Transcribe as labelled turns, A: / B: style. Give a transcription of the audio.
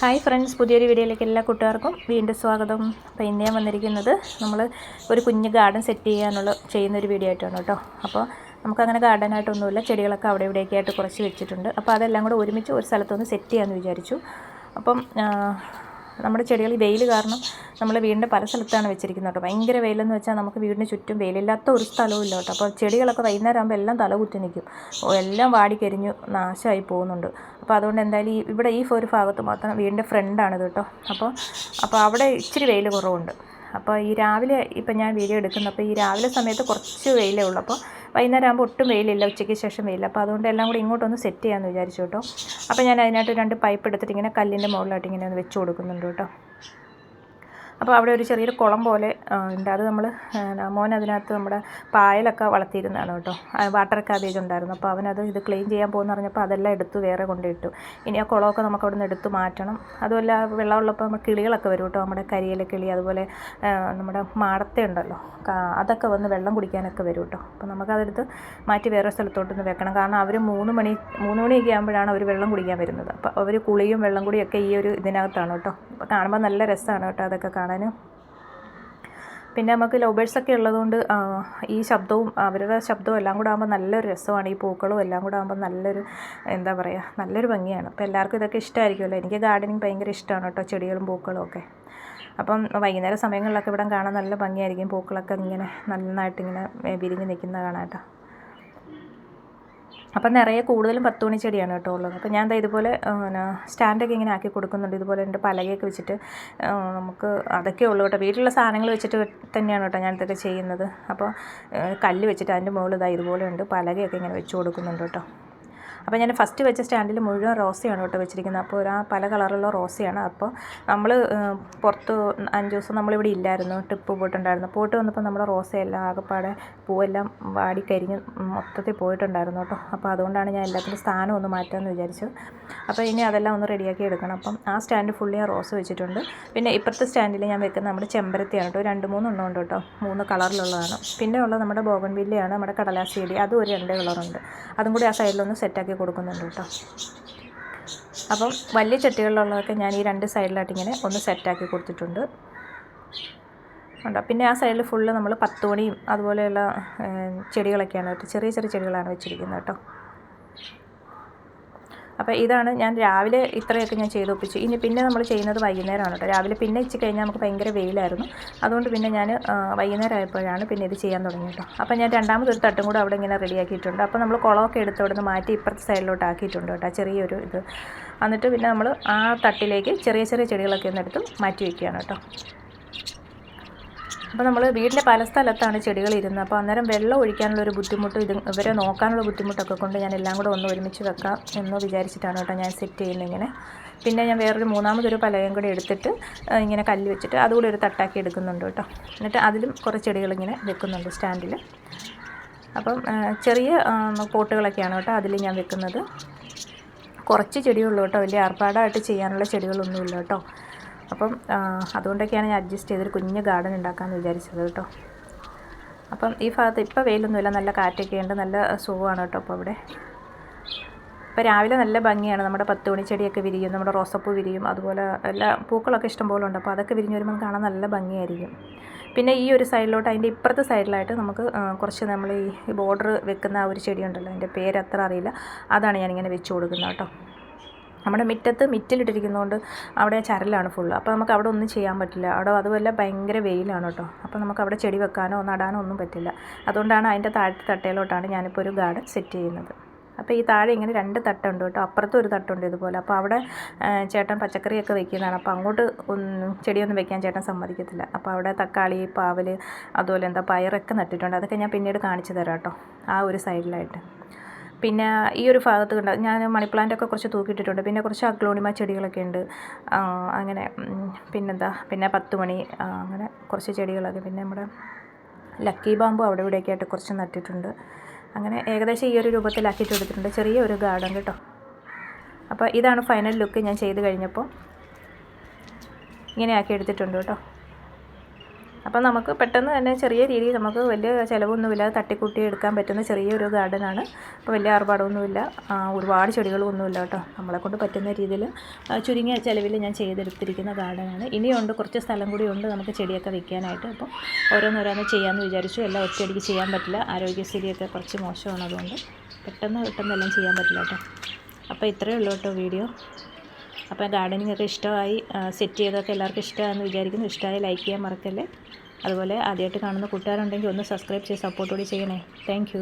A: Hi friends പുതിയൊരു വീഡിയോയിലേക്ക് എല്ലാ കൂട്ടുകാർക്കും വീണ്ടും സ്വാഗതം. അപ്പോൾ ഇന്ന് ഞാൻ വന്നിരിക്കുന്നത് നമ്മൾ ഒരു കുഞ്ഞ് ഗാർഡൻ സെറ്റ് ചെയ്യാനുള്ള ചെയ്യുന്ന ഒരു വീഡിയോ ആയിട്ടാണ് കേട്ടോ. അപ്പോൾ നമുക്കങ്ങനെ ഗാർഡനായിട്ടൊന്നുമില്ല ചെടികളൊക്കെ അവിടെ ഇവിടെയൊക്കെ ആയിട്ട് കുറച്ച് വെച്ചിട്ടുണ്ട്. അപ്പോൾ അതെല്ലാം കൂടെ ഒരുമിച്ച് ഒരു സ്ഥലത്തൊന്ന് സെറ്റ് ചെയ്യാമെന്ന് വിചാരിച്ചു. അപ്പം നമ്മുടെ ചെടികൾ വെയിൽ കാരണം നമ്മൾ വീടിന്റെ പല സ്ഥലത്താണ് വെച്ചിരിക്കുന്നത് കേട്ടോ. ഭയങ്കര വെയിലെന്ന് വെച്ചാൽ നമുക്ക് വീടിന് ചുറ്റും വെയിലില്ലാത്ത ഒരു സ്ഥലവും ഇല്ല കേട്ടോ. അപ്പോൾ ചെടികളൊക്കെ വൈകുന്നേരം ആകുമ്പോൾ എല്ലാം തല കുത്തി നിൽക്കും. എല്ലാം വാടിക്കരിഞ്ഞു നാശമായി പോകുന്നുണ്ട്. അപ്പോൾ അതുകൊണ്ട് എന്തായാലും ഇവിടെ ഈ ഒരു ഭാഗത്ത് മാത്രം വീടിന്റെ ഫ്രണ്ടാണിത് കേട്ടോ. അപ്പോൾ അപ്പോൾ അവിടെ ഇച്ചിരി വെയിൽ കുറവുണ്ട്. അപ്പോൾ ഈ രാവിലെ ഇപ്പം ഞാൻ വീഡിയോ എടുക്കുന്നു. അപ്പോൾ ഈ രാവിലെ സമയത്ത് കുറച്ച് വെയിലേ ഉള്ളൂ. അപ്പോൾ വൈകുന്നേരം ആകുമ്പോൾ ഒട്ടും വെയിലില്ല. ഉച്ചയ്ക്ക് ശേഷം വെയിലില്ല. അപ്പോൾ അതുകൊണ്ട് എല്ലാം കൂടി ഇങ്ങോട്ടൊന്ന് സെറ്റ് ചെയ്യാമെന്ന് വിചാരിച്ചു കേട്ടോ. അപ്പോൾ ഞാൻ അതിനായിട്ട് രണ്ട് പൈപ്പ് എടുത്തിട്ട് ഇങ്ങനെ കല്ലിന്റെ മുകളിലായിട്ട് ഇങ്ങനെ ഒന്ന് വെച്ച് കൊടുക്കുന്നുണ്ട് കേട്ടോ. അപ്പോൾ അവിടെ ഒരു ചെറിയൊരു കുളം പോലെ ഉണ്ട്. അത് നമ്മൾ മോൻ അതിനകത്ത് നമ്മുടെ പായലൊക്കെ വളർത്തിയിരുന്നതാണ് കേട്ടോ. വാട്ടർ കാബേജ് ഉണ്ടായിരുന്നു. അപ്പോൾ അവനത് ഇത് ക്ലീൻ ചെയ്യാൻ പോകുന്ന പറഞ്ഞപ്പോൾ അതെല്ലാം എടുത്ത് വേറെ കൊണ്ടിട്ടു ഇനി ആ കുളമൊക്കെ നമുക്ക് അവിടെ നിന്ന് എടുത്ത് മാറ്റണം. അതുമല്ല വെള്ളമുള്ളപ്പോൾ നമ്മൾ കിളികളൊക്കെ വരും കേട്ടോ. നമ്മുടെ കരിയിലെ കിളി അതുപോലെ നമ്മുടെ മാടത്തെ ഉണ്ടല്ലോ. അതൊക്കെ വന്ന് വെള്ളം കുടിക്കാനൊക്കെ വരും കേട്ടോ. അപ്പോൾ നമുക്കതെടുത്ത് മാറ്റി വേറെ സ്ഥലത്തോട്ടൊന്ന് വെക്കണം. കാരണം അവർ മൂന്ന് മണി മൂന്ന് മണിയൊക്കെ ആകുമ്പോഴാണ് അവർ വെള്ളം കുടിക്കാൻ വരുന്നത്. അപ്പോൾ അവർ കുളിയും വെള്ളം കുടിയൊക്കെ ഈ ഒരു ഇതിനകത്താണ് കേട്ടോ. അപ്പോൾ കാണുമ്പോൾ നല്ല രസമാണ് കേട്ടോ അതൊക്കെ കാണാൻ. പിന്നെ നമുക്ക് ലവ് ഒക്കെ ഉള്ളതുകൊണ്ട് ഈ ശബ്ദവും അവരുടെ ശബ്ദവും എല്ലാം കൂടെ ആകുമ്പോൾ നല്ലൊരു രസമാണ്. ഈ പൂക്കളും എല്ലാം കൂടെ ആകുമ്പോൾ നല്ലൊരു എന്താ പറയുക നല്ലൊരു ഭംഗിയാണ്. അപ്പോൾ എല്ലാവർക്കും ഇതൊക്കെ ഇഷ്ടമായിരിക്കുമല്ലോ എനിക്ക് ഗാർഡനിങ് ഭയങ്കര ഇഷ്ടമാണ് കേട്ടോ ചെടികളും പൂക്കളും ഒക്കെ. അപ്പം വൈകുന്നേര സമയങ്ങളിലൊക്കെ ഇവിടെ കാണാൻ നല്ല ഭംഗിയായിരിക്കും. പൂക്കളൊക്കെ ഇങ്ങനെ നന്നായിട്ട് ഇങ്ങനെ വിരിഞ്ഞ് നിൽക്കുന്ന കാണാം കേട്ടോ. അപ്പം നിറയെ കൂടുതലും പത്ത് മണി ചെടിയാണ് കേട്ടോ ഉള്ളത്. അപ്പോൾ ഞാൻ ഇതുപോലെ സ്റ്റാൻഡൊക്കെ ഇങ്ങനെ ആക്കി കൊടുക്കുന്നുണ്ട്. ഇതുപോലെ എന്റെ പലകയൊക്കെ വെച്ചിട്ട് നമുക്ക് അതൊക്കെ ഉള്ളൂ കേട്ടോ. വീട്ടിലുള്ള സാധനങ്ങൾ വെച്ചിട്ട് തന്നെയാണ് കേട്ടോ ഞാൻ ഇതൊക്കെ ചെയ്യുന്നത്. അപ്പോൾ കല്ല് വെച്ചിട്ട് അതിന്റെ മുകളിൽ ഇതാ ഇതുപോലെ ഉണ്ട്. പലകയൊക്കെ ഇങ്ങനെ വെച്ച് കൊടുക്കുന്നുണ്ട് കേട്ടോ. അപ്പോൾ ഞാൻ ഫസ്റ്റ് വെച്ച സ്റ്റാൻഡിൽ മുഴുവൻ റോസയാണ് കേട്ടോ വെച്ചിരിക്കുന്നത്. അപ്പോൾ ആ പല കളറുള്ള റോസയാണ്. അപ്പോൾ നമ്മൾ പുറത്ത് അഞ്ച് ദിവസം നമ്മളിവിടെ ഇല്ലായിരുന്നു. ട്രിപ്പ് പോയിട്ടുണ്ടായിരുന്നു. പോയിട്ട് വന്നപ്പോൾ നമ്മുടെ റോസയെല്ലാം ആകെപ്പാടെ പൂവെല്ലാം വാടിക്കരിഞ്ഞ് മൊത്തത്തിൽ പോയിട്ടുണ്ടായിരുന്നു കേട്ടോ. അപ്പോൾ അതുകൊണ്ടാണ് ഞാൻ എല്ലാത്തിന്റെ സ്ഥാനം ഒന്ന് മാറ്റാമെന്ന് വിചാരിച്ചു അപ്പോൾ ഇനി അതെല്ലാം ഒന്ന് റെഡിയാക്കി എടുക്കണം. അപ്പം ആ സ്റ്റാൻഡ് ഫുള്ളി ഞാൻ റോസ് വെച്ചിട്ടുണ്ട്. പിന്നെ ഇപ്പുറത്തെ സ്റ്റാൻഡിൽ ഞാൻ വെക്കുന്ന നമ്മുടെ ചെമ്പരത്തിയാണ് കേട്ടോ. രണ്ട് മൂന്നെണ്ണം ഉണ്ട് കേട്ടോ. മൂന്ന് കളറിലുള്ളതാണ്. പിന്നെ ഉള്ളത് നമ്മുടെ ബോഗൺവില്ലയാണ് നമ്മുടെ കടലാസ് ചെടി. അതും ഒരു രണ്ട് കളറുണ്ട്. അതും കൂടി ആ സൈഡിലൊന്ന് സെറ്റാക്കി കൊടുക്കുന്നുണ്ട് കേട്ടോ. അപ്പം വലിയ ചട്ടികളിലുള്ളതൊക്കെ ഞാൻ ഈ രണ്ട് സൈഡിലായിട്ട് ഇങ്ങനെ ഒന്ന് സെറ്റാക്കി കൊടുത്തിട്ടുണ്ട്. ഉണ്ടോ പിന്നെ ആ സൈഡിൽ ഫുള്ള് നമ്മൾ പത്തുമണിയും അതുപോലെയുള്ള ചെടികളൊക്കെയാണ് കേട്ടോ ചെറിയ ചെറിയ ചെടികളാണ് വെച്ചിരിക്കുന്നത് കേട്ടോ. അപ്പോൾ ഇതാണ് ഞാൻ രാവിലെ ഇത്രയൊക്കെ ഞാൻ ചെയ്ത് ഒപ്പിച്ചു. ഇനി പിന്നെ നമ്മൾ ചെയ്യുന്നത് വൈകുന്നേരമാണ് കേട്ടോ. രാവിലെ പിന്നെ ഇച്ച് കഴിഞ്ഞാൽ നമുക്ക് ഭയങ്കര വെയിലായിരുന്നു. അതുകൊണ്ട് പിന്നെ ഞാൻ വൈകുന്നേരം ആയപ്പോഴാണ് പിന്നെ ഇത് ചെയ്യാൻ തുടങ്ങി കേട്ടോ. അപ്പോൾ ഞാൻ രണ്ടാമത് ഒരു തട്ടും കൂടെ അവിടെ ഇങ്ങനെ റെഡിയാക്കിയിട്ടുണ്ട് അപ്പോൾ നമ്മൾ കുളമൊക്കെ എടുത്ത് അവിടെ നിന്ന് മാറ്റി ഇപ്പുറത്തെ സൈഡിലോട്ട് ആക്കിയിട്ടുണ്ട് കേട്ടോ. ചെറിയൊരു ഇത്. എന്നിട്ട് പിന്നെ നമ്മൾ ആ തട്ടിലേക്ക് ചെറിയ ചെറിയ ചെടികളൊക്കെ ഒന്ന് എടുത്ത് മാറ്റി വയ്ക്കുകയാണ് കേട്ടോ. അപ്പോൾ നമ്മൾ വീട്ടിലെ പല സ്ഥലത്താണ് ചെടികൾ ഇരുന്നത്. അപ്പോൾ അന്നേരം വെള്ളം ഒഴിക്കാനുള്ള ഒരു ബുദ്ധിമുട്ട് ഇത് ഇവരെ നോക്കാനുള്ള ബുദ്ധിമുട്ടൊക്കെ കൊണ്ട് ഞാൻ എല്ലാം കൂടെ ഒന്ന് ഒരുമിച്ച് വെക്കാം എന്ന് വിചാരിച്ചിട്ടാണ് കേട്ടോ ഞാൻ സെറ്റ് ചെയ്യുന്നത് ഇങ്ങനെ. പിന്നെ ഞാൻ വേറൊരു മൂന്നാമതൊരു പലകയും കൂടി എടുത്തിട്ട് ഇങ്ങനെ കല്ല് വെച്ചിട്ട് അതുകൂടി ഒരു തട്ടാക്കി എടുക്കുന്നുണ്ട് കേട്ടോ. എന്നിട്ട് അതിലും കുറേ ചെടികൾ ഇങ്ങനെ വെക്കുന്നുണ്ട് സ്റ്റാൻഡിൽ അപ്പം ചെറിയ പോട്ടുകളൊക്കെയാണ് കേട്ടോ അതിൽ ഞാൻ വെക്കുന്നത്. കുറച്ച് ചെടിയുള്ളൂ കേട്ടോ. വലിയ ആർഭാടമായിട്ട് ചെയ്യാനുള്ള ചെടികളൊന്നുമില്ല കേട്ടോ. അപ്പം അതുകൊണ്ടൊക്കെയാണ് ഞാൻ അഡ്ജസ്റ്റ് ചെയ്തൊരു കുഞ്ഞ് ഗാർഡൻ ഉണ്ടാക്കാമെന്ന് വിചാരിച്ചത് കേട്ടോ. അപ്പം ഈ ഭാഗത്ത് ഇപ്പോൾ വെയിലൊന്നുമില്ല നല്ല കാറ്റൊക്കെ ഉണ്ട് നല്ല സുഖമാണ് കേട്ടോ അപ്പോൾ ഇവിടെ. ഇപ്പോൾ രാവിലെ നല്ല ഭംഗിയാണ് നമ്മുടെ പത്ത് മണി ചെടിയൊക്കെ വിരിയും നമ്മുടെ റോസപ്പൂ വിരിയും അതുപോലെ എല്ലാ പൂക്കളൊക്കെ ഇഷ്ടംപോലെ ഉണ്ട്. അപ്പോൾ അതൊക്കെ വിരിഞ്ഞ് വരുമ്പോൾ കാണാൻ നല്ല ഭംഗിയായിരിക്കും. പിന്നെ ഈ ഒരു സൈഡിലോട്ട് അതിന്റെ ഇപ്പുറത്തെ സൈഡിലായിട്ട് നമുക്ക് കുറച്ച് നമ്മൾ ഈ ബോർഡർ വെക്കുന്ന ആ ഒരു ചെടിയുണ്ടല്ലോ അതിന്റെ പേര് അത്ര അറിയില്ല. അതാണ് ഞാനിങ്ങനെ വെച്ച് കൊടുക്കുന്നത് കേട്ടോ. നമ്മുടെ മുറ്റത്ത് മിറ്റിലിട്ടിരിക്കുന്നതുകൊണ്ട് അവിടെ ചരലാണ് ഫുള്ള് അപ്പോൾ നമുക്ക് അവിടെ ഒന്നും ചെയ്യാൻ പറ്റില്ല. അവിടെ അതുപോലെ ഭയങ്കര വെയിലാണ് കേട്ടോ. അപ്പോൾ നമുക്ക് അവിടെ ചെടി വെക്കാനോ നടാനോ ഒന്നും പറ്റില്ല. അതുകൊണ്ടാണ് അതിന്റെ താഴത്തെ തട്ടയിലോട്ടാണ് ഞാനിപ്പോൾ ഒരു ഗാർഡൻ സെറ്റ് ചെയ്യുന്നത്. അപ്പോൾ ഈ താഴെ ഇങ്ങനെ രണ്ട് തട്ടുണ്ട് കേട്ടോ. അപ്പുറത്തും ഒരു തട്ടുണ്ട് ഇതുപോലെ. അപ്പോൾ അവിടെ ചേട്ടൻ പച്ചക്കറിയൊക്കെ വെക്കുന്നതാണ്. അപ്പോൾ അങ്ങോട്ട് ചെടിയൊന്നും വെക്കാൻ ചേട്ടൻ സമ്മതിക്കത്തില്ല. അപ്പോൾ അവിടെ തക്കാളി പാവൽ അതുപോലെ എന്താ പയറൊക്കെ നട്ടിട്ടുണ്ട്. അതൊക്കെ ഞാൻ പിന്നീട് കാണിച്ചു തരാം കേട്ടോ. ആ ഒരു സൈഡിലായിട്ട്. പിന്നെ ഈ ഒരു ഭാഗത്ത് കണ്ട ഞാൻ മണി പ്ലാന്റ് ഒക്കെ കുറച്ച് തൂക്കിയിട്ടിട്ടുണ്ട്. പിന്നെ കുറച്ച് അഗ്ലോണിമ ചെടികളൊക്കെ ഉണ്ട്. അങ്ങനെ പിന്നെന്താ പിന്നെ പത്ത് മണി അങ്ങനെ കുറച്ച് ചെടികളൊക്കെ. പിന്നെ നമ്മുടെ ലക്കി ബാമ്പു അവിടെ ഇവിടെയൊക്കെ ആയിട്ട് കുറച്ച് നട്ടിട്ടുണ്ട്. അങ്ങനെ ഏകദേശം ഈ ഒരു രൂപത്തിലാക്കിയിട്ട് എടുത്തിട്ടുണ്ട്. ചെറിയ ഒരു ഗാർഡൻ കേട്ടോ. അപ്പോൾ ഇതാണ് ഫൈനൽ ലുക്ക് ഞാൻ ചെയ്ത് കഴിഞ്ഞപ്പോൾ ഇങ്ങനെ ആക്കി എടുത്തിട്ടുണ്ട് കേട്ടോ. അപ്പോൾ നമുക്ക് പെട്ടെന്ന് തന്നെ ചെറിയ രീതിയിൽ നമുക്ക് വലിയ ചിലവൊന്നുമില്ലാതെ തട്ടിക്കൂട്ടി എടുക്കാൻ പറ്റുന്ന ചെറിയൊരു ഗാർഡനാണ്. അപ്പോൾ വലിയ ആർഭാടമൊന്നുമില്ല. ഒരുപാട് ചെടികളൊന്നുമില്ല കേട്ടോ. നമ്മളെ കൊണ്ട് പറ്റുന്ന രീതിയിൽ ചുരുങ്ങിയ ചിലവിൽ ഞാൻ ചെയ്തെടുത്തിരിക്കുന്ന ഗാർഡനാണ്. ഇനിയുണ്ട് കുറച്ച് സ്ഥലം കൂടി ഉണ്ട് നമുക്ക് ചെടിയൊക്കെ വെക്കാനായിട്ട്. അപ്പോൾ ഓരോന്നോരോന്ന് ചെയ്യാമെന്ന് വിചാരിച്ചു. എല്ലാം ഒറ്റയടിക്ക് ചെയ്യാൻ പറ്റില്ല. ആരോഗ്യസ്ഥിതിയൊക്കെ കുറച്ച് മോശമാണ് അതുകൊണ്ട് പെട്ടെന്ന് പെട്ടെന്ന് എല്ലാം ചെയ്യാൻ പറ്റില്ല കേട്ടോ. അപ്പോൾ ഇത്രയേ ഉള്ളൂ കേട്ടോ വീഡിയോ. അപ്പോൾ ഗാർഡനിങ് ഒക്കെ ഇഷ്ടമായി സെറ്റ് ചെയ്തൊക്കെ എല്ലാവർക്കും ഇഷ്ടമാണെന്ന് വിചാരിക്കുന്നു. ഇഷ്ടമായി ലൈക്ക് ചെയ്യാൻ മറക്കല്ലേ. അതുപോലെ ആദ്യമായിട്ട് കാണുന്ന കൂട്ടുകാരുണ്ടെങ്കിൽ ഒന്ന് സബ്സ്ക്രൈബ് ചെയ്ത് സപ്പോർട്ട് കൂടി ചെയ്യണേ. താങ്ക്